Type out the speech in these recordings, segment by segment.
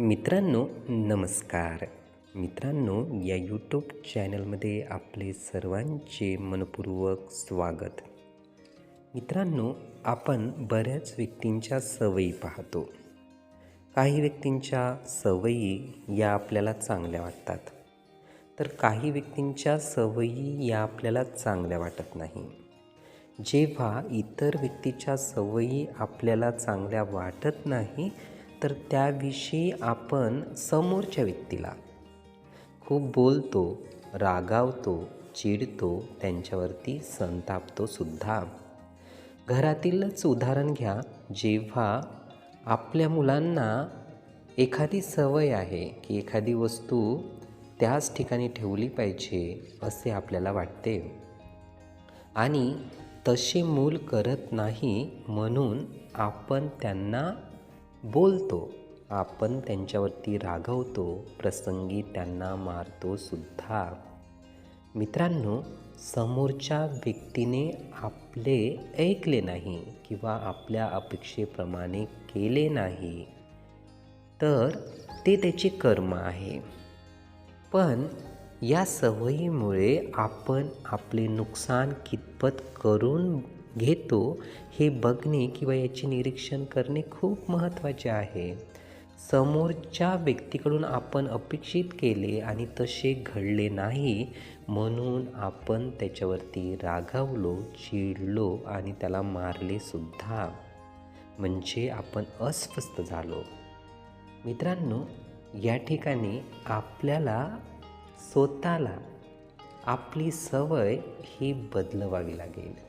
मित्रांनो नमस्कार. मित्रांनो या यूट्यूब चॅनलमध्ये आपले सर्वांचे मनपूर्वक स्वागत. मित्रांनो आपण बऱ्याच व्यक्तींच्या सवयी पाहतो. काही व्यक्तींच्या सवयी या आपल्याला चांगल्या वाटतात. तर काही व्यक्तींच्या सवयी या आपल्याला चांगल्या वाटत नाही. जेव्हा इतर व्यक्तीच्या सवयी आपल्याला चांगल्या वाटत नाही तर त्याविषयी आपण समोरच्या व्यक्तीला. खूप बोलतो रागावतो चिडतो त्यांच्यावरती संतापतो सुद्धा. घरातीलच उदाहरण घ्या जेव्हा आपल्या मुलांना एखादी सवय आहे की एखादी वस्तू त्याच ठिकाणी ठेवली पाहिजे असे आपल्याला वाटते. आणि तसे मूल करत नाही म्हणून आपण त्यांना बोलतो. आपण त्यांच्यावरती रागवतो प्रसंगी त्यांना मारतो सुद्धा. मित्रांनो समोरच्या व्यक्तीने आपले ऐकले नाही किंवा आपल्या अपेक्षेप्रमाणे केले नाही तर ते त्याचे कर्म आहे. पण या सवयीमुळे आपण आपले नुकसान कितपत करून घेतो हे बघणे किंवा याचे निरीक्षण करणे खूप महत्त्वाचे आहे. समोरच्या व्यक्तीकडून आपण अपेक्षित केले आणि तसे घडले नाही म्हणून आपण त्याच्यावरती रागावलो चिडलो आणि त्याला मारले सुद्धा. म्हणजे आपण अस्वस्थ झालो. मित्रांनो या ठिकाणी आपल्याला स्वतःला आपली सवय ही बदलवावी लागेल.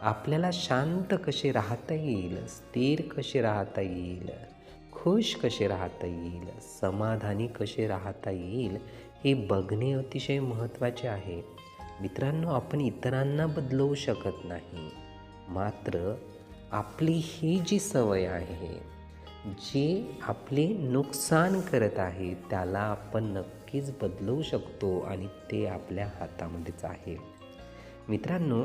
आपल्याला शांत कसे राहता येईल स्थिर कसे राहता येईल खुश कसे राहता येईल समाधानी कसे राहता येईल हे बघणे अतिशय महत्त्वाचे आहे. मित्रांनो आपण इतरांना बदलवू शकत नाही. मात्र आपली ही जी सवय आहे जे आपले नुकसान करत आहे त्याला आपण नक्कीच बदलवू शकतो आणि ते आपल्या हातामध्येच आहे. मित्रांनो